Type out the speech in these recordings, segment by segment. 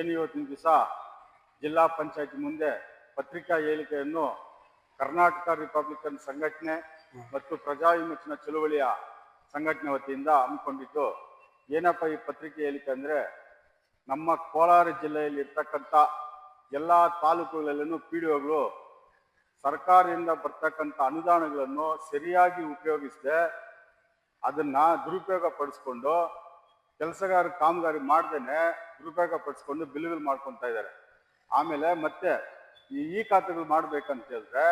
ಏನು ಇವತ್ತಿನ ದಿವಸ ಜಿಲ್ಲಾ ಪಂಚಾಯತ್ ಮುಂದೆ ಪತ್ರಿಕಾ ಹೇಳಿಕೆಯನ್ನು ಕರ್ನಾಟಕ ರಿಪಬ್ಲಿಕನ್ ಸಂಘಟನೆ ಮತ್ತು ಪ್ರಜಾ ವಿಮೋಚನಾ ಚಳುವಳಿಯ ಸಂಘಟನೆ ವತಿಯಿಂದ ಹಮ್ಮಿಕೊಂಡಿದ್ದು, ಏನಪ್ಪ ಈ ಪತ್ರಿಕೆ ಹೇಳಿಕೆ ಅಂದರೆ ನಮ್ಮ ಕೋಲಾರ ಜಿಲ್ಲೆಯಲ್ಲಿ ಇರ್ತಕ್ಕಂಥ ಎಲ್ಲ ತಾಲೂಕುಗಳಲ್ಲೂ ಪಿ ಡಿ ಒಗಳು ಸರ್ಕಾರದಿಂದ ಬರ್ತಕ್ಕಂಥ ಅನುದಾನಗಳನ್ನು ಸರಿಯಾಗಿ ಉಪಯೋಗಿಸದೆ ಅದನ್ನು ದುರುಪಯೋಗ ಪಡಿಸ್ಕೊಂಡು ಕೆಲಸಗಾರ ಕಾಮಗಾರಿ ಮಾಡ್ದೇನೆ ದುರುಪಯೋಗ ಪಡಿಸ್ಕೊಂಡು ಬಿಲ್ಗಳು ಮಾಡ್ಕೊತಾ ಇದ್ದಾರೆ. ಆಮೇಲೆ ಮತ್ತೆ ಈ ಖಾತೆಗಳು ಮಾಡ್ಬೇಕಂತ ಹೇಳಿದ್ರೆ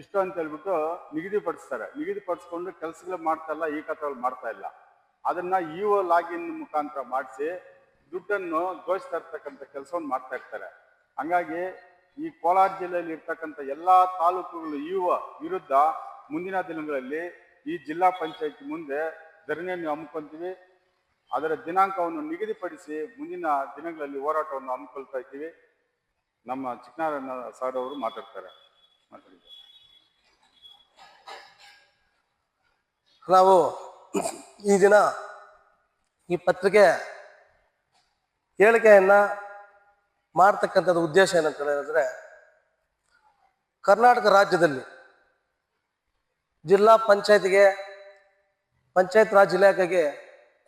ಇಷ್ಟು ಅಂತ ಹೇಳ್ಬಿಟ್ಟು ನಿಗದಿಪಡಿಸ್ತಾರೆ. ನಿಗದಿಪಡಿಸ್ಕೊಂಡು ಕೆಲಸಗಳು ಮಾಡ್ತಾ ಇಲ್ಲ, ಈ ಖಾತೆಗಳು ಮಾಡ್ತಾ ಇಲ್ಲ. ಅದನ್ನ ಇ ಒ ಲಾಗಿನ್ ಮುಖಾಂತರ ಮಾಡಿಸಿ ದುಡ್ಡನ್ನು ದೋಷಿಸ್ತಾ ಇರ್ತಕ್ಕಂಥ ಕೆಲಸವನ್ನು ಮಾಡ್ತಾ ಇರ್ತಾರೆ. ಹಂಗಾಗಿ ಈ ಕೋಲಾರ ಜಿಲ್ಲೆಯಲ್ಲಿ ಇರ್ತಕ್ಕಂಥ ಎಲ್ಲ ತಾಲೂಕುಗಳು ಒ ವಿರುದ್ಧ ಮುಂದಿನ ದಿನಗಳಲ್ಲಿ ಈ ಜಿಲ್ಲಾ ಪಂಚಾಯತ್ ಮುಂದೆ ಧರಣಿಯನ್ನು ಹಮ್ಮಿಕೊಂತೀವಿ. ಅದರ ದಿನಾಂಕವನ್ನು ನಿಗದಿಪಡಿಸಿ ಮುಂದಿನ ದಿನಗಳಲ್ಲಿ ಹೋರಾಟವನ್ನು ಹಮ್ಮಿಕೊಳ್ತಾ ಇದ್ದೀವಿ. ನಮ್ಮ ಚಿಕ್ಕನಾರಾಯಣ ಸರ್ ಅವರು ಮಾತಾಡ್ತಾರೆ. ನಾವು ಈ ದಿನ ಈ ಪತ್ರಿಕೆ ಹೇಳಿಕೆಯನ್ನ ಮಾಡ್ತಕ್ಕಂಥದ್ದು ಉದ್ದೇಶ ಏನಂತ ಹೇಳಿದ್ರೆ, ಕರ್ನಾಟಕ ರಾಜ್ಯದಲ್ಲಿ ಜಿಲ್ಲಾ ಪಂಚಾಯತ್ಗೆ, ಪಂಚಾಯತ್ ರಾಜ್ ಇಲಾಖೆಗೆ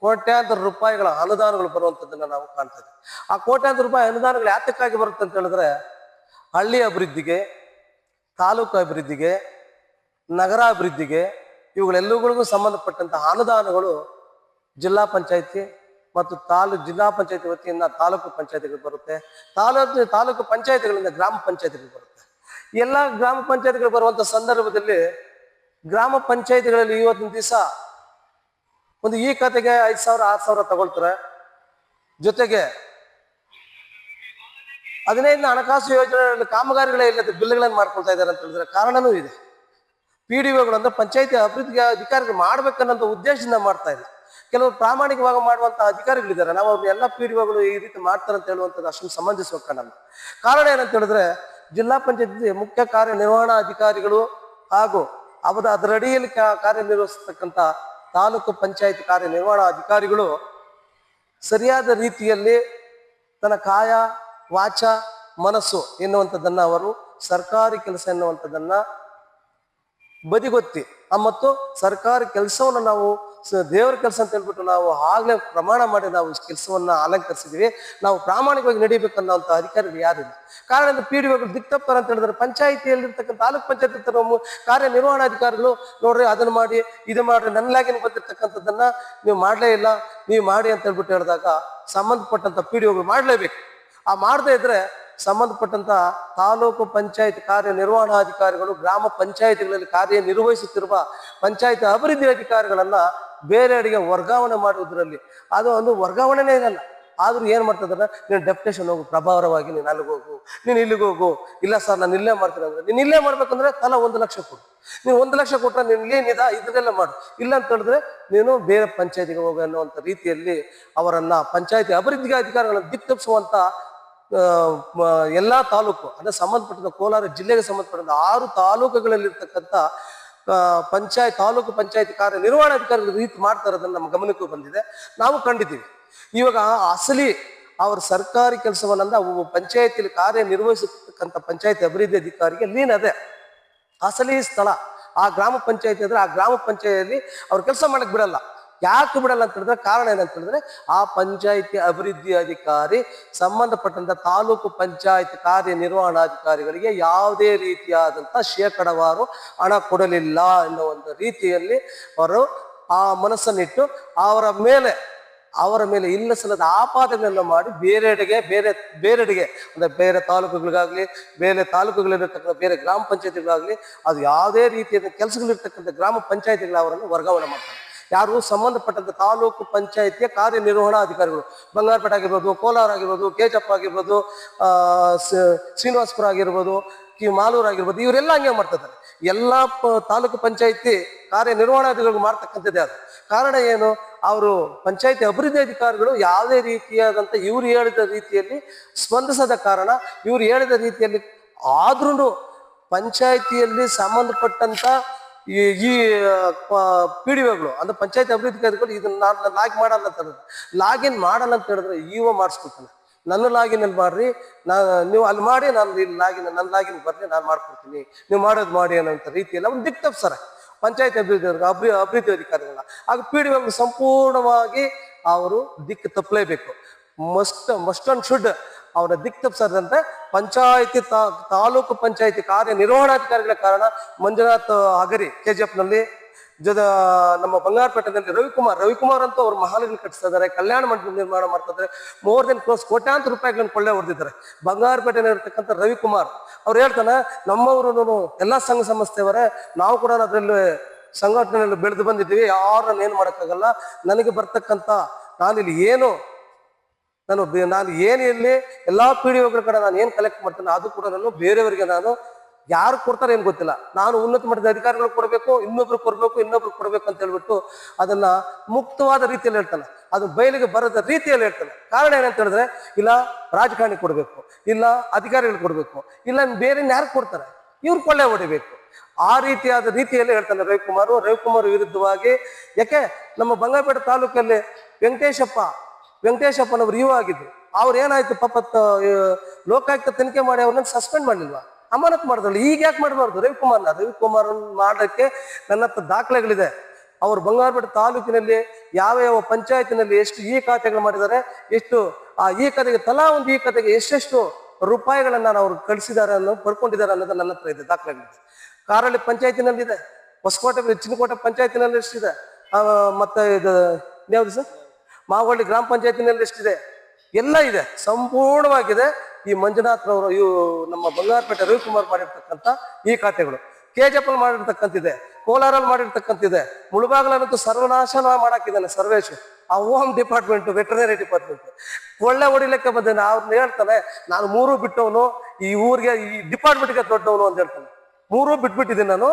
ಕೋಟ್ಯಾಂತರ ರೂಪಾಯಿಗಳ ಅನುದಾನಗಳು ಬರುವಂಥದ್ದನ್ನ ನಾವು ಕಾಣ್ತಾ ಇದ್ದೀವಿ. ಆ ಕೋಟ್ಯಾಂತರ ರೂಪಾಯಿ ಅನುದಾನಗಳು ಯಾತಕ್ಕಾಗಿ ಬರುತ್ತೆ ಅಂತ ಹೇಳಿದ್ರೆ, ಹಳ್ಳಿ ಅಭಿವೃದ್ಧಿಗೆ, ತಾಲೂಕು ಅಭಿವೃದ್ಧಿಗೆ ನಗರಾಭಿವೃದ್ಧಿಗೆ ಇವುಗಳೆಲ್ಲವುಗಳಿಗೂ ಸಂಬಂಧಪಟ್ಟಂತಹ ಅನುದಾನಗಳು ಜಿಲ್ಲಾ ಪಂಚಾಯತಿ ಮತ್ತು ತಾಲೂಕು ಜಿಲ್ಲಾ ಪಂಚಾಯತಿ ವತಿಯಿಂದ ತಾಲೂಕು ಪಂಚಾಯತಿಗಳು ಬರುತ್ತೆ. ತಾಲೂಕು ತಾಲೂಕು ಪಂಚಾಯತಿಗಳಿಂದ ಗ್ರಾಮ ಪಂಚಾಯತಿಗಳು ಬರುತ್ತೆ. ಎಲ್ಲ ಗ್ರಾಮ ಪಂಚಾಯತಿಗಳು ಬರುವಂತ ಸಂದರ್ಭದಲ್ಲಿ ಗ್ರಾಮ ಪಂಚಾಯತಿಗಳಲ್ಲಿ ಇವತ್ತಿನ ದಿವಸ ಒಂದು ಈ ಕತೆಗೆ ಐದು ಸಾವಿರ, ಆರು ಸಾವಿರ ತಗೊಳ್ತಾರೆ. ಜೊತೆಗೆ ಹದಿನೈದನೇ ಹಣಕಾಸು ಯೋಜನೆ ಕಾಮಗಾರಿಗಳೇ ಇಲ್ಲದೆ ಬಿಲ್ಗಳನ್ನು ಮಾಡ್ಕೊಳ್ತಾ ಇದ್ದಾರೆ ಅಂತ ಹೇಳಿದ್ರೆ ಕಾರಣನೂ ಇದೆ. ಪಿ ಡಿ ಒಗಳು ಅಂದ್ರೆ ಪಂಚಾಯತಿ ಅಭಿವೃದ್ಧಿ ಅಧಿಕಾರಿಗಳು ಮಾಡ್ಬೇಕನ್ನೋಂಥ ಉದ್ದೇಶದಿಂದ ಮಾಡ್ತಾ ಇಲ್ಲ ಕೆಲವರು ಪ್ರಾಮಾಣಿಕವಾಗಿ ಮಾಡುವಂತಹ ಅಧಿಕಾರಿಗಳಿದ್ದಾರೆ. ನಾವು ಅವ್ರನ್ನ ಎಲ್ಲ ಪಿ ಡಿ ಒಗಳು ಈ ರೀತಿ ಮಾಡ್ತಾರೆ ಅಂತ ಹೇಳುವಂಥದ್ದು ಅಷ್ಟೊಂದು ಸಂಬಂಧಿಸಬೇಕು ಕಾಣಲ್ಲ ಕಾರಣ ಏನಂತ ಹೇಳಿದ್ರೆ ಜಿಲ್ಲಾ ಪಂಚಾಯತಿ ಮುಖ್ಯ ಕಾರ್ಯನಿರ್ವಹಣಾ ಅಧಿಕಾರಿಗಳು ಹಾಗೂ ಅವರ ಅದರಡಿಯಲ್ಲಿ ಕಾರ್ಯನಿರ್ವಹಿಸ್ತಕ್ಕಂಥ ತಾಲೂಕು ಪಂಚಾಯತ್ ಕಾರ್ಯನಿರ್ವಹಣಾ ಅಧಿಕಾರಿಗಳು ಸರಿಯಾದ ರೀತಿಯಲ್ಲಿ ತನ್ನ ಕಾಯ, ವಾಚ, ಮನಸ್ಸು ಎನ್ನುವಂಥದ್ದನ್ನು ಅವರು, ಸರ್ಕಾರಿ ಕೆಲಸ ಎನ್ನುವಂಥದ್ದನ್ನು ಬದಿಗೊತ್ತಿ ಮತ್ತು ಸರ್ಕಾರಿ ಕೆಲಸವನ್ನು ನಾವು ದೇವರ ಕೆಲಸ ಅಂತ ಹೇಳ್ಬಿಟ್ಟು ನಾವು ಆಗ್ಲೇ ಪ್ರಮಾಣ ಮಾಡಿ ನಾವು ಕೆಲಸವನ್ನ ಅಲಂಕರಿಸಿದೀವಿ. ನಾವು ಪ್ರಾಮಾಣಿಕವಾಗಿ ನಡೀಬೇಕನ್ನೋಂಥ ಅಧಿಕಾರಿಗಳು ಯಾರಿಲ್ಲ ಕಾರಣ ಪಿ ಡಿ ಒಗಳು ದಿಕ್ತಪ್ಪರ್ ಅಂತ ಹೇಳಿದ್ರೆ ಪಂಚಾಯಿತಿಯಲ್ಲಿರ್ತಕ್ಕಂಥ ತಾಲೂಕ್ ಪಂಚಾಯತ್ ಕಾರ್ಯನಿರ್ವಹಣಾಧಿಕಾರಿಗಳು ನೋಡ್ರಿ ಅದನ್ನ ಮಾಡಿ, ಇದು ಮಾಡ್ರಿ ನನ್ನಲಾಗಿನ ಬಂದಿರ್ತಕ್ಕಂಥದ್ದನ್ನ ನೀವು ಮಾಡಲೇ ಇಲ್ಲ. ನೀವು ಮಾಡಿ ಅಂತ ಹೇಳ್ಬಿಟ್ಟು ಹೇಳಿದಾಗ ಸಂಬಂಧಪಟ್ಟಂತ ಪಿ ಡಿ ಒಗಳು ಮಾಡಲೇಬೇಕು. ಆ ಮಾಡದೇ ಇದ್ರೆ ಸಂಬಂಧಪಟ್ಟಂತ ತಾಲೂಕು ಪಂಚಾಯತ್ ಕಾರ್ಯನಿರ್ವಹಣಾಧಿಕಾರಿಗಳು, ಗ್ರಾಮ ಪಂಚಾಯಿತಿಗಳಲ್ಲಿ ಕಾರ್ಯನಿರ್ವಹಿಸುತ್ತಿರುವ ಪಂಚಾಯತ್ ಅಭಿವೃದ್ಧಿ ಅಧಿಕಾರಿಗಳನ್ನ ಬೇರೆಡೆಗೆ ವರ್ಗಾವಣೆ ಮಾಡುವುದರಲ್ಲಿ. ಅದು ಒಂದು ವರ್ಗಾವಣೆನೇ ಇರಲ್ಲ. ಆದ್ರೂ ಏನ್ ಮಾಡ್ತದ್ರ? ನೀನು ಡೆಪ್ಟೇಷನ್ ಹೋಗು ಪ್ರಭಾವರವಾಗಿ ನೀನು ಅಲ್ಲಿಗೆ ಹೋಗು, ನೀನು ಇಲ್ಲಿಗೆ ಹೋಗು. ಇಲ್ಲ ಸರ್, ನಾನು ಇಲ್ಲೇ ಮಾಡ್ತೀನಿ ಅಂದ್ರೆ, ನೀನು ಇಲ್ಲೇ ಮಾಡ್ಬೇಕಂದ್ರೆ ತಲಾ ಒಂದು ಲಕ್ಷ ಕೊಡು. ನೀನು ಒಂದು ಲಕ್ಷ ಕೊಟ್ರೆ ನೀನು ಇಲ್ಲೇನಿದ ಇದನ್ನೆಲ್ಲ ಮಾಡು. ಇಲ್ಲ ಅಂತ ಹೇಳಿದ್ರೆ ನೀನು ಬೇರೆ ಪಂಚಾಯತಿಗೆ ಹೋಗು ಅನ್ನುವಂಥ ರೀತಿಯಲ್ಲಿ ಅವರನ್ನ ಪಂಚಾಯತಿ ಅಭಿವೃದ್ಧಿ ಅಧಿಕಾರಿಗಳನ್ನು ಮ- ಎಲ್ಲಾ ತಾಲೂಕು, ಅಂದ್ರೆ ಸಂಬಂಧಪಟ್ಟ ಕೋಲಾರ ಜಿಲ್ಲೆಗೆ ಸಂಬಂಧಪಟ್ಟಂತ ಆರು ತಾಲೂಕುಗಳಲ್ಲಿರ್ತಕ್ಕಂಥ ಪಂಚಾಯತ್, ತಾಲೂಕು ಪಂಚಾಯತ್ ಕಾರ್ಯನಿರ್ವಹಣಾಧಿಕಾರಿಗಳು ರೀತಿ ಮಾಡ್ತಾ ಇರೋದನ್ನ ನಮ್ಮ ಗಮನಕ್ಕೂ ಬಂದಿದೆ. ನಾವು ಕಂಡಿದ್ದೀವಿ. ಇವಾಗ ಅಸಲಿ ಅವ್ರ ಸರ್ಕಾರಿ ಕೆಲಸವನ್ನ ಅವು ಪಂಚಾಯತಿಯಲ್ಲಿ ಕಾರ್ಯನಿರ್ವಹಿಸತಕ್ಕಂಥ ಪಂಚಾಯತ್ ಅಭಿವೃದ್ಧಿ ಅಧಿಕಾರಿಗೆ ಲೀನ್ ಅದೇ. ಅಸಲಿ ಸ್ಥಳ. ಆ ಗ್ರಾಮ ಪಂಚಾಯತಿ ಅಂದ್ರೆ ಆ ಗ್ರಾಮ ಪಂಚಾಯತಿಯಲ್ಲಿ ಅವ್ರ ಕೆಲಸ ಮಾಡಕ್ಕೆ ಬಿಡಲ್ಲ. ಯಾಕೆ ಬಿಡಲ್ಲ ಅಂತ ಹೇಳಿದ್ರೆ ಕಾರಣ ಏನಂತ ಹೇಳಿದ್ರೆ ಆ ಪಂಚಾಯಿತಿ ಅಭಿವೃದ್ಧಿ ಅಧಿಕಾರಿ, ಸಂಬಂಧಪಟ್ಟಂತ ತಾಲೂಕು ಪಂಚಾಯತ್ ಕಾರ್ಯನಿರ್ವಹಣಾಧಿಕಾರಿಗಳಿಗೆ ಯಾವುದೇ ರೀತಿಯಾದಂತ ಶೇಕಡವಾರು ಹಣ ಕೊಡಲಿಲ್ಲ ಎನ್ನುವ ಒಂದು ರೀತಿಯಲ್ಲಿ ಅವರು ಆ ಮನಸ್ಸನ್ನಿಟ್ಟು ಅವರ ಮೇಲೆ ಅವರ ಮೇಲೆ ಇಲ್ಲ ಸಲ್ಲದ ಆಪಾದನೆಯನ್ನು ಮಾಡಿ ಬೇರೆಡೆಗೆ, ಬೇರೆ, ಬೇರೆಡೆಗೆ, ಅಂದರೆ ಬೇರೆ ತಾಲೂಕುಗಳಿಗಾಗಲಿ, ಬೇರೆ ತಾಲೂಕುಗಳಿರತಕ್ಕಂಥ, ಬೇರೆ ಗ್ರಾಮ ಪಂಚಾಯತಿಗಳಾಗಲಿ, ಅದು ಯಾವುದೇ ರೀತಿಯ ಕೆಲಸಗಳಿರ್ತಕ್ಕಂಥ ಗ್ರಾಮ ಪಂಚಾಯತಿಗಳ ಅವರನ್ನು ವರ್ಗಾವಣೆ ಮಾಡ್ತಾರೆ. ಯಾರು ಸಂಬಂಧಪಟ್ಟಂತ ತಾಲೂಕು ಪಂಚಾಯತಿಯ ಕಾರ್ಯನಿರ್ವಹಣಾ ಅಧಿಕಾರಿಗಳು ಬಂಗಾರಪೇಟೆ ಆಗಿರ್ಬೋದು, ಕೋಲಾರ ಆಗಿರ್ಬೋದು ಕೇಚಪ್ಪ ಆಗಿರ್ಬೋದು ಶ್ರೀನಿವಾಸಪುರ ಆಗಿರ್ಬೋದು, ಕಿ, ಮಾಲೂರು ಆಗಿರ್ಬೋದು, ಇವರೆಲ್ಲ ಹಂಗೆ ಮಾಡ್ತಿದ್ದಾರೆ. ಎಲ್ಲ ಪ- ತಾಲೂಕು ಪಂಚಾಯತಿ ಕಾರ್ಯನಿರ್ವಹಣಾಧಿಕಾರಿಗಳು ಮಾಡ್ತಕ್ಕಂಥದ್ದೇ ಅದು. ಕಾರಣ ಏನು? ಅವರು ಪಂಚಾಯತಿ ಅಭಿವೃದ್ಧಿ ಅಧಿಕಾರಿಗಳು ಯಾವುದೇ ರೀತಿಯಾದಂಥ ಇವ್ರು ಹೇಳಿದ ರೀತಿಯಲ್ಲಿ ಸ್ಪಂದಿಸದ ಕಾರಣ, ಇವ್ರು ಹೇಳಿದ ರೀತಿಯಲ್ಲಿ ಆದ್ರೂ ಪಂಚಾಯತಿಯಲ್ಲಿ ಸಂಬಂಧಪಟ್ಟಂತ ಈ ಈ ಪಿ ಡಿ ಒಗಳು ಅಂದ್ರೆ ಪಂಚಾಯತ್ ಅಭಿವೃದ್ಧಿ ಅಧಿಕಾರಿಗಳು ಇದನ್ನ ನಾನು ಲಾಗ್ ಮಾಡಲ್ಲ ಅಂತ ಹೇಳಿದ್ರು. ಲಾಗಿನ್ ಮಾಡಲ್ಲ ಅಂತ ಹೇಳಿದ್ರೆ ಇವ ಮಾಡಿಸ್ಕೊಡ್ತಾನೆ ನನ್ನ ಲಾಗಿನ್ ಅಲ್ಲಿ ಮಾಡ್ರಿ ನಾ ನೀವು ಅಲ್ಲಿ ಮಾಡಿ, ನಾನು ಇಲ್ಲಿ ಲಾಗಿನ್ ನನ್ನ ಲಾಗಿನ್ ಬರ್ರಿ ನಾನು ಮಾಡ್ಕೊಡ್ತೀನಿ. ನೀವು ಮಾಡೋದು ಮಾಡಿ ಅನ್ನೋಂಥ ರೀತಿಯಲ್ಲಿ ಅವ್ನು ದಿಕ್ ಸರ ಪಂಚಾಯತ್ ಅಭಿವೃದ್ಧಿ ಅಭಿ, ಅಭಿವೃದ್ಧಿ ಅಧಿಕಾರಿಗಳ ಆಗ ಪಿ ಡಿ ಸಂಪೂರ್ಣವಾಗಿ ಅವರು ದಿಕ್ಕು ತಪ್ಪಲೇಬೇಕು ಮಸ್ಟ್ ಮಸ್ಟ್ ಅಂಡ್ ಶುಡ್ ಅವರ ದಿಕ್ತಪ್ಸದಂತೆ ಪಂಚಾಯತಿ ತಾಲೂಕು ಪಂಚಾಯತಿ ಕಾರ್ಯನಿರ್ವಹಣಾಧಿಕಾರಿಗಳ ಕಾರಣ ಮಂಜುನಾಥ್ ಅಗರಿ ಕೆ ಜಿ ಎಫ್ನಲ್ಲಿ ಜೊತೆ ನಮ್ಮ ಬಂಗಾರಪೇಟೆಯಲ್ಲಿ ರವಿಕುಮಾರ್ ರವಿಕುಮಾರ್ ಅಂತೂ ಅವರು ಮಹಾಲಿನ ಕಟ್ಟಿಸ್ತಾ ಇದ್ದಾರೆ, ಕಲ್ಯಾಣ ಮಂಟಪ ನಿರ್ಮಾಣ ಮಾಡ್ತಾ ಇದ್ದಾರೆ ಮೋರ್ ದೆನ್ ಕ್ಲೋಸ್ ಕೋಟ್ಯಾಂತರ ರೂಪಾಯಿಗಳನ್ನು ಕೊಳ್ಳೆ ಹೊಡೆದಿದ್ದಾರೆ. ಬಂಗಾರಪೇಟೆಯಲ್ಲಿರ್ತಕ್ಕಂಥ ರವಿಕುಮಾರ್, ಅವ್ರು ಹೇಳ್ತಾನೆ ನಮ್ಮವರು ಎಲ್ಲ ಸಂಘ ಸಂಸ್ಥೆಯವರೇ, ನಾವು ಕೂಡ ಅದರಲ್ಲಿ ಸಂಘಟನೆಯಲ್ಲಿ ಬೆಳೆದು ಬಂದಿದ್ದೀವಿ, ಯಾರನ್ನ ಏನು ಮಾಡೋಕ್ಕಾಗಲ್ಲ, ನನಗೆ ಬರ್ತಕ್ಕಂಥ ನಾನಿಲ್ಲಿ ಏನು ನಾನು ನಾನು ಏನು ಎಲ್ಲ ಪಿ ಡಿ ಒಗಳ ಕಡೆ ನಾನು ಏನು ಕಲೆಕ್ಟ್ ಮಾಡ್ತೇನೆ, ಅದು ಕೂಡ ನಾನು ಬೇರೆಯವರಿಗೆ ನಾನು ಯಾರು ಕೊಡ್ತಾರೆ ಏನು ಗೊತ್ತಿಲ್ಲ. ನಾನು ಉನ್ನತ ಮಟ್ಟದ ಅಧಿಕಾರಿಗಳು ಕೊಡಬೇಕು, ಇನ್ನೊಬ್ರು ಕೊಡಬೇಕು ಇನ್ನೊಬ್ರು ಕೊಡಬೇಕು ಅಂತ ಹೇಳ್ಬಿಟ್ಟು ಅದನ್ನ ಮುಕ್ತವಾದ ರೀತಿಯಲ್ಲಿ ಹೇಳ್ತಾನೆ. ಅದು ಬಯಲಿಗೆ ಬರದ ರೀತಿಯಲ್ಲಿ ಹೇಳ್ತಾನೆ. ಕಾರಣ ಏನಂತ ಹೇಳಿದ್ರೆ, ಇಲ್ಲ ರಾಜಕಾರಣಿ ಕೊಡಬೇಕು, ಇಲ್ಲ ಅಧಿಕಾರಿಗಳು ಕೊಡಬೇಕು, ಇಲ್ಲ ಬೇರೆ ಯಾರು ಕೊಡ್ತಾರೆ, ಇವ್ರು ಕೊಳ್ಳೆ ಹೊಡಿಬೇಕು. ಆ ರೀತಿಯಾದ ರೀತಿಯಲ್ಲಿ ಹೇಳ್ತಾನೆ ರವಿಕುಮಾರ್. ರವಿಕುಮಾರ್ ವಿರುದ್ಧವಾಗಿ, ಯಾಕೆ ನಮ್ಮ ಬಂಗಾರಪೇಟೆ ತಾಲೂಕಲ್ಲಿ ವೆಂಕಟೇಶಪ್ಪ ವೆಂಕಟೇಶಪ್ಪನವರು ಇವ ಆಗಿದ್ರು. ಅವ್ರು ಏನಾಯ್ತು ಪಾಪ ಲೋಕಾಯುಕ್ತ ತನಿಖೆ ಮಾಡಿ ಅವ್ರನ್ನ ಸಸ್ಪೆಂಡ್ ಮಾಡಿಲ್ವಾ ಅಮಾನತ್ ಮಾಡಿದ್ರಲ್ಲ ಈಗ ಯಾಕೆ ಮಾಡಬಾರ್ದು? ರವಿಕುಮಾರ್ನ. ರವಿಕುಮಾರ್ ಮಾಡೋಕ್ಕೆ ನನ್ನ ಹತ್ರ ದಾಖಲೆಗಳಿದೆ. ಅವ್ರು ಬಂಗಾರಪೇಟೆ ತಾಲೂಕಿನಲ್ಲಿ ಯಾವ ಯಾವ ಪಂಚಾಯತಿನಲ್ಲಿ ಎಷ್ಟು ಈ ಖಾತೆಗಳು ಮಾಡಿದ್ದಾರೆ, ಎಷ್ಟು ಆ ಈ ಕತೆಗೆ ತಲಾ ಒಂದು ಈ ಕತೆಗೆ ಎಷ್ಟೆಷ್ಟು ರೂಪಾಯಿಗಳನ್ನ ಅವ್ರು ಕಳಿಸಿದ್ದಾರೆ ಅನ್ನೋ ಪಡ್ಕೊಂಡಿದ್ದಾರೆ ಅನ್ನೋದು ನನ್ನ ಹತ್ರ ಇದೆ ದಾಖಲೆಗಳಿದೆ ಕಾರಳ್ಳಿ ಪಂಚಾಯತಿನಲ್ಲಿದೆ. ಹೊಸಕೋಟೆ, ಚಿನ್ನಕೋಟೆ ಪಂಚಾಯತಿನಲ್ಲಿ ಎಷ್ಟಿದೆ ಮತ್ತೆ ಇದು ಯಾವ್ದು ಸರ್? ಮಾವಳ್ಳಿ ಗ್ರಾಮ ಪಂಚಾಯತಿನಲ್ಲಿ ಎಷ್ಟಿದೆ? ಎಲ್ಲ ಇದೆ. ಸಂಪೂರ್ಣವಾಗಿದೆ. ಈ ಮಂಜುನಾಥ್ ರವರು ಇವು ನಮ್ಮ ಬಂಗಾರಪೇಟೆ ರವಿಕುಮಾರ್ ಮಾಡಿರ್ತಕ್ಕಂಥ ಈ ಖಾತೆಗಳು. ಕೆಜೆಪಲ್ ಮಾಡಿರ್ತಕ್ಕಂಥಿದೆ, ಕೋಲಾರಲ್ಲಿ ಮಾಡಿರ್ತಕ್ಕಂಥಿದೆ ಮುಳುಬಾಗಲಂತೂ ಸರ್ವನಾಶನ ಮಾಡಾಕಿದ್ದಾನೆ ಸರ್ವೇಶ್. ಆ ಹೋಮ್ ಡಿಪಾರ್ಟ್ಮೆಂಟ್ ವೆಟರ್ನರಿ ಡಿಪಾರ್ಟ್ಮೆಂಟ್ ಒಳ್ಳೆ ಹೊಡಿಲಿಕ್ಕೆ ಬಂದೇನೆ ಅವ್ರನ್ನ ಹೇಳ್ತಾನೆ, ನಾನು ಮೂರು ಬಿಟ್ಟವನು, ಈ ಊರಿಗೆ, ಈ ಡಿಪಾರ್ಟ್ಮೆಂಟ್ಗೆ ದೊಡ್ಡವನು ಅಂತ ಹೇಳ್ತಾನೆ. ಮೂರು ಬಿಟ್ಬಿಟ್ಟಿದ್ದೀನಿ ನಾನು.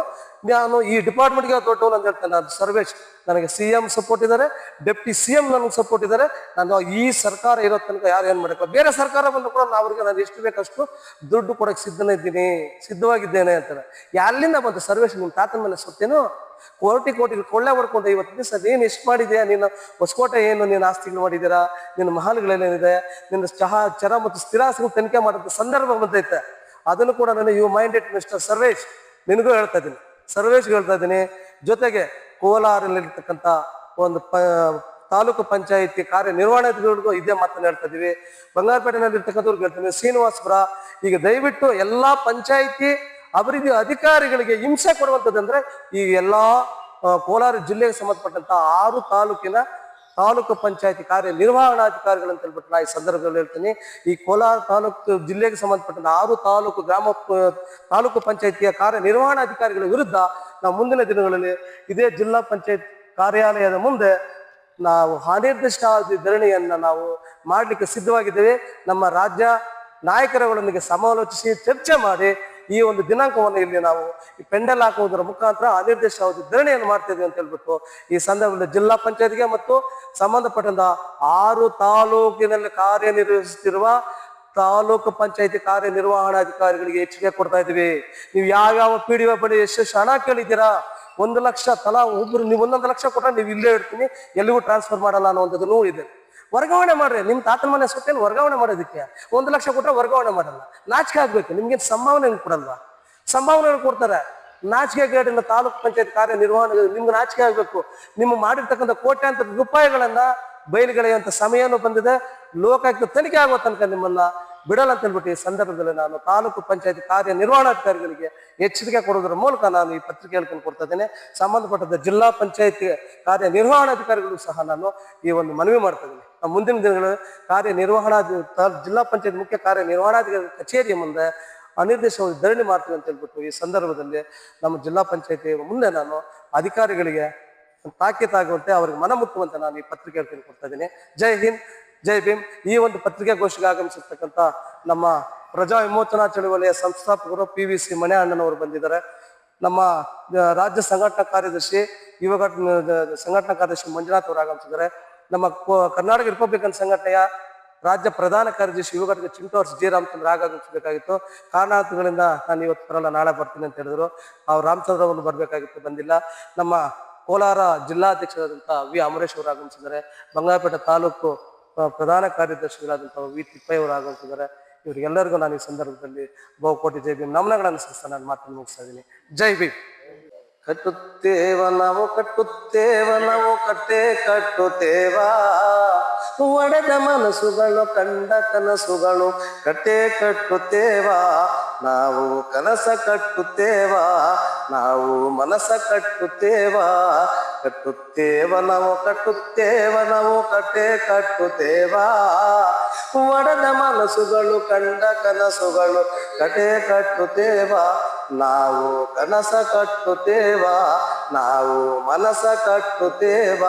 ನಾನು ಈ ಡಿಪಾರ್ಟ್ಮೆಂಟ್ಗೆ ದೊಡ್ಡವನು ಅಂತ ಹೇಳ್ತಾನೆ. ನಾನು ಸರ್ವೇಶ್, ನನಗೆ ಸಿ ಎಂ ಸಪೋರ್ಟ್ ಇದ್ದಾರೆ. ಡೆಪ್ಟಿ ಸಿ ಎಂ ನನಗೆ ಸಪೋರ್ಟ್ ಇದ್ದಾರೆ. ನಾನು ಈ ಸರ್ಕಾರ ಇರೋ ತನಕ ಯಾರು ಏನು ಮಾಡಬೇಕು? ಬೇರೆ ಸರ್ಕಾರ ಬಂದು ಕೂಡ ನಾವು ಅವ್ರಿಗೆ ನಾನು ಎಷ್ಟು ಬೇಕಷ್ಟು ದುಡ್ಡು ಕೊಡೋಕೆ ಸಿದ್ಧನೇ ಇದ್ದೀನಿ, ಸಿದ್ಧವಾಗಿದ್ದೇನೆ ಅಂತಾರೆ. ಎಲ್ಲಿಂದ ಬಂತು ಸರ್ವೇಶ್? ನಿಮ್ಮ ತಾತನ ಮೇಲೆ ಸೊತ್ತೇನು ಕೋಟಿ ಕೋಟಿ ಕೊಳ್ಳೆ ಹೊಡ್ಕೊಂಡು ಇವತ್ತು ದಿವಸ ನೀನು ಎಷ್ಟು ಮಾಡಿದೆಯಾ? ನೀನು ಹೊಸಕೋಟೆ ಏನು? ನೀನು ಆಸ್ತಿಗಳು ಮಾಡಿದ್ದೀರಾ? ನಿನ್ನ ಮಹಲ್ಗಳೇನೇನಿದೆ? ನಿನ್ನ ಚಹಾ, ಚರ ಮತ್ತು ಸ್ಥಿರಾಸ್ತಿಗಳು ತನಿಖೆ ಮಾಡೋದು ಸಂದರ್ಭ ಬಂದೈತೆ. ಅದನ್ನು ಕೂಡ ನಾನು ಯು ಇಟ್ ಮಿಸ್ಟರ್ ಸರ್ವೇಶ್ ನಿನಗೂ ಹೇಳ್ತಾ ಇದ್ದೀನಿ. ಸರ್ವೇಶ್ ಹೇಳ್ತಾ ಇದ್ದೀನಿ, ಜೊತೆಗೆ ಕೋಲಾರಲ್ಲಿರ್ತಕ್ಕಂಥ ಒಂದು ಪ, ತಾಲೂಕು ಪಂಚಾಯಿತಿ ಕಾರ್ಯನಿರ್ವಹಣೆಗೂ ಇದೇ ಮಾತನ್ನು ಹೇಳ್ತಾ ಇದೀವಿ ಬಂಗಾರಪೇಟೆನಲ್ಲಿ ಇರ್ತಕ್ಕಂಥವ್ರಿಗೆ ಹೇಳ್ತೀನಿ ಶ್ರೀನಿವಾಸಪುರ, ಈಗ ದಯವಿಟ್ಟು ಎಲ್ಲಾ ಪಂಚಾಯಿತಿ ಅಭಿವೃದ್ಧಿ ಅಧಿಕಾರಿಗಳಿಗೆ ಹಿಂಸೆ ಕೊಡುವಂಥದ್ದು ಅಂದರೆ ಈ ಎಲ್ಲಾ ಕೋಲಾರ ಜಿಲ್ಲೆಗೆ ಸಂಬಂಧಪಟ್ಟಂತ ಆರು ತಾಲೂಕಿನ ತಾಲೂಕು ಪಂಚಾಯತಿ ಕಾರ್ಯನಿರ್ವಹಣಾಧಿಕಾರಿಗಳು ಅಂತ ಹೇಳ್ಬಿಟ್ಟು ನಾ ಈ ಸಂದರ್ಭದಲ್ಲಿ ಹೇಳ್ತೀನಿ. ಈ ಕೋಲಾರ ತಾಲೂಕು ಜಿಲ್ಲೆಗೆ ಸಂಬಂಧಪಟ್ಟಂತ ಆರು ತಾಲೂಕು ಗ್ರಾಮ ತಾಲೂಕು ಪಂಚಾಯತಿಯ ಕಾರ್ಯನಿರ್ವಹಣಾಧಿಕಾರಿಗಳ ವಿರುದ್ಧ ನಾವು ಮುಂದಿನ ದಿನಗಳಲ್ಲಿ ಇದೇ ಜಿಲ್ಲಾ ಪಂಚಾಯತ್ ಕಾರ್ಯಾಲಯದ ಮುಂದೆ ನಾವು ಅನಿರ್ದಿಷ್ಟಾವಧಿ ಧರಣಿಯನ್ನ ನಾವು ಮಾಡಲಿಕ್ಕೆ ಸಿದ್ಧವಾಗಿದ್ದೇವೆ. ನಮ್ಮ ರಾಜ್ಯ ನಾಯಕರುಗಳೊಂದಿಗೆ ಸಮಾಲೋಚಿಸಿ ಚರ್ಚೆ ಮಾಡಿ ಈ ಒಂದು ದಿನಾಂಕವನ್ನು ಇಲ್ಲಿ ನಾವು ಈ ಪೆಂಡಲ್ ಹಾಕುವುದರ ಮುಖಾಂತರ ಅನಿರ್ದಿಷ್ಟಾವಧಿ ಧರಣಿಯನ್ನು ಮಾಡ್ತಿದ್ವಿ ಅಂತ ಹೇಳ್ಬಿಟ್ಟು ಈ ಸಂದರ್ಭದಲ್ಲಿ ಜಿಲ್ಲಾ ಪಂಚಾಯತ್ಗೆ ಮತ್ತು ಸಂಬಂಧಪಟ್ಟಂತ ಆರು ತಾಲೂಕಿನಲ್ಲಿ ಕಾರ್ಯನಿರ್ವಹಿಸುತ್ತಿರುವ ತಾಲೂಕು ಪಂಚಾಯತಿ ಕಾರ್ಯನಿರ್ವಹಣಾಧಿಕಾರಿಗಳಿಗೆ ಎಚ್ಚರಿಕೆ ಕೊಡ್ತಾ ಇದ್ದೀವಿ ನೀವು ಯಾವ್ಯಾವ ಪಿ ಡಿ ಒ ಬಳಿ ಎಷ್ಟೆಷ್ಟು ಹಣ ಕೇಳಿದ್ದೀರಾ? ಒಂದು ಲಕ್ಷ ತಲಾ, ಒಬ್ರು ನೀವು ಒಂದೊಂದು ಲಕ್ಷ ಕೊಟ್ಟರೆ ನೀವು ಇಲ್ಲೇ ಇರ್ತೀನಿ, ಎಲ್ಲಿಗೂ ಟ್ರಾನ್ಸ್ಫರ್ ಮಾಡಲ್ಲ ಅನ್ನುವಂಥದ್ದು ಇದೆ ವರ್ಗಾವಣೆ ಮಾಡ್ರಿ. ನಿಮ್ ತಾತನ ಮನೆ ಸೊತ್ತೇನು ವರ್ಗಾವಣೆ ಮಾಡೋದಕ್ಕೆ. ಒಂದು ಲಕ್ಷ ಕೊಟ್ಟರೆ ವರ್ಗಾವಣೆ ಮಾಡಲ್ಲ. ನಾಚಿಕೆ ಆಗ್ಬೇಕು. ನಿಮ್ಗೆ ಸಂಭಾವನೆ ಕೊಡಲ್ವಾ? ಸಂಭಾವನೆ ಕೊಡ್ತಾರೆ? ನಾಚಿಕೆ ಗೇಡಿನ ತಾಲೂಕು ಪಂಚಾಯತ್ ಕಾರ್ಯನಿರ್ವಹಣೆ ನಿಮ್ಗೆ ನಾಚಿಕೆ ಆಗ್ಬೇಕು. ನಿಮ್ಮ ಮಾಡಿರ್ತಕ್ಕಂಥ ಕೋಟ್ಯಾಂತರ ರೂಪಾಯಿಗಳನ್ನ ಬಯಲುಗೆಳೆಯುವಂತ ಸಮಯನೂ ಬಂದಿದೆ. ಲೋಕಾಯುಕ್ತ ತನಿಖೆ ಆಗುವ ತನಕ ನಿಮ್ಮನ್ನ ಬಿಡಲ್ಲ ಅಂತ ಹೇಳ್ಬಿಟ್ಟು ಈ ಸಂದರ್ಭದಲ್ಲಿ ನಾನು ತಾಲೂಕು ಪಂಚಾಯತ್ ಕಾರ್ಯನಿರ್ವಹಣಾಧಿಕಾರಿಗಳಿಗೆ ಎಚ್ಚರಿಕೆ ಕೊಡೋದ್ರ ಮೂಲಕ ನಾನು ಈ ಪತ್ರಿಕೆ ಹೇಳ್ಕೊಂಡು ಕೊಡ್ತಾ ಇದ್ದೇನೆ. ಸಂಬಂಧಪಟ್ಟಂತ ಜಿಲ್ಲಾ ಪಂಚಾಯತ್ ಕಾರ್ಯನಿರ್ವಹಣಾಧಿಕಾರಿಗಳು ಸಹ ನಾನು ಈ ಒಂದು ಮನವಿ ಮಾಡ್ತಾ ಇದ್ದೀನಿ. ಆ ಮುಂದಿನ ದಿನಗಳ ಕಾರ್ಯನಿರ್ವಹಣಾ ಜಿಲ್ಲಾ ಪಂಚಾಯತ್ ಮುಖ್ಯ ಕಾರ್ಯನಿರ್ವಹಣಾಧಿಕಾರಿ ಕಚೇರಿಯ ಮುಂದೆ ಅನಿರ್ದೇಶವಾಗಿ ಧರಣಿ ಮಾಡ್ತೀವಿ ಅಂತ ಹೇಳ್ಬಿಟ್ಟು ಈ ಸಂದರ್ಭದಲ್ಲಿ ನಮ್ಮ ಜಿಲ್ಲಾ ಪಂಚಾಯತಿ ಮುಂದೆ ನಾನು ಅಧಿಕಾರಿಗಳಿಗೆ ತಾಕೀತಾಗುವಂತೆ ಅವ್ರಿಗೆ ಮನ ಮುಟ್ಟುವಂತೆ ನಾನು ಈ ಪತ್ರಿಕೆಯಲ್ಲಿ ಹೇಳ್ತೀನಿ ಕೊಡ್ತಾ ಇದ್ದೀನಿ. ಜೈ ಹಿಂದ್, ಜೈ ಭೀಮ್. ಈ ಒಂದು ಪತ್ರಿಕಾಗೋಷ್ಠಿಗೆ ಆಗಮಿಸಿರ್ತಕ್ಕಂಥ ನಮ್ಮ ಪ್ರಜಾ ವಿಮೋಚನಾ ಚಳುವಳಿಯ ಸಂಸ್ಥಾಪಕರು ಪಿ ವಿ ಸಿ ಮನೆ ಅಣ್ಣನವರು ಬಂದಿದ್ದಾರೆ. ನಮ್ಮ ರಾಜ್ಯ ಸಂಘಟನಾ ಕಾರ್ಯದರ್ಶಿ ಯುವ ಘಟನೆ ಸಂಘಟನಾ ಕಾರ್ಯದರ್ಶಿ ಮಂಜುನಾಥ್ ಅವರು ಆಗಮಿಸಿದ್ದಾರೆ. ನಮ್ಮ ಕರ್ನಾಟಕ ರಿಪಬ್ಲಿಕನ್ ಸಂಘಟನೆಯ ರಾಜ್ಯ ಪ್ರಧಾನ ಕಾರ್ಯದರ್ಶಿ ಯುವಘಟಕ ಚಿಂಟೋರ್ಸ್ ಜಿ ರಾಮಚಂದ್ರ ಆಗಮಿಸಬೇಕಾಗಿತ್ತು ಕಾರಣಾಂತರಗಳಿಂದ ನಾನು ಇವತ್ತು ಬರಲ್ಲ, ನಾಳೆ ಬರ್ತೀನಿ ಅಂತ ಹೇಳಿದ್ರು. ಅವ್ರು ರಾಮಚಂದ್ರ ಅವರು ಬರಬೇಕಾಗಿತ್ತು, ಬಂದಿಲ್ಲ. ನಮ್ಮ ಕೋಲಾರ ಜಿಲ್ಲಾಧ್ಯಕ್ಷರಾದಂಥ ವಿ ಅಮರೇಶ್ ಅವರು ಆಗಮಿಸಿದ್ದಾರೆ. ಬಂಗಾರಪೇಟೆ ತಾಲೂಕು ಪ್ರಧಾನ ಕಾರ್ಯದರ್ಶಿಗಳಾದಂಥ ವಿ ತಿಪ್ಪಯ್ಯವರು ಆಗಮಿಸಿದ್ದಾರೆ. ಇವರಿಗೆಲ್ಲರಿಗೂ ನಾನು ಈ ಸಂದರ್ಭದಲ್ಲಿ ಬಹುಕೋಟಿ ಜೈ ಭೀಮ್ ನಮನಗಳನ್ನು ಸಲ್ಲಿಸ್ತಾ ನಾನು ಮಾತನ್ನು ಮುಗಿಸ್ತಾ ಇದ್ದೀನಿ. ಜೈ ಭೀಮ್! ಕಟ್ಟುತ್ತೇವ ನಾವು ಕಟ್ಟುತ್ತೇವ ನಾವು ಕಟ್ಟೆ ಕಟ್ಟುತ್ತೇವ ಒಡೆದ ಮನಸ್ಸುಗಳು ಕಂಡ ಕನಸುಗಳು ಕಟ್ಟೆ ಕಟ್ಟುತ್ತೇವ ನಾವು ಕನಸ ಕಟ್ಟುತ್ತೇವ ನಾವು ಮನಸ ಕಟ್ಟುತ್ತೇವ ಕಟ್ಟುತ್ತೇವ ನಾವು ಕಟ್ಟುತ್ತೇವ ನಾವು ಕಟ್ಟೆ ಕಟ್ಟುತ್ತೇವ ಒಡೆದ ಮನಸ್ಸುಗಳು ಕಂಡ ಕನಸುಗಳು ಕಟೆ ಕಟ್ಟುತ್ತೇವ ನಾವು ಕನಸ ಕಟ್ಟುತ್ತೇವಾ ನಾವು ಮನಸ ಕಟ್ಟುತ್ತೇವ.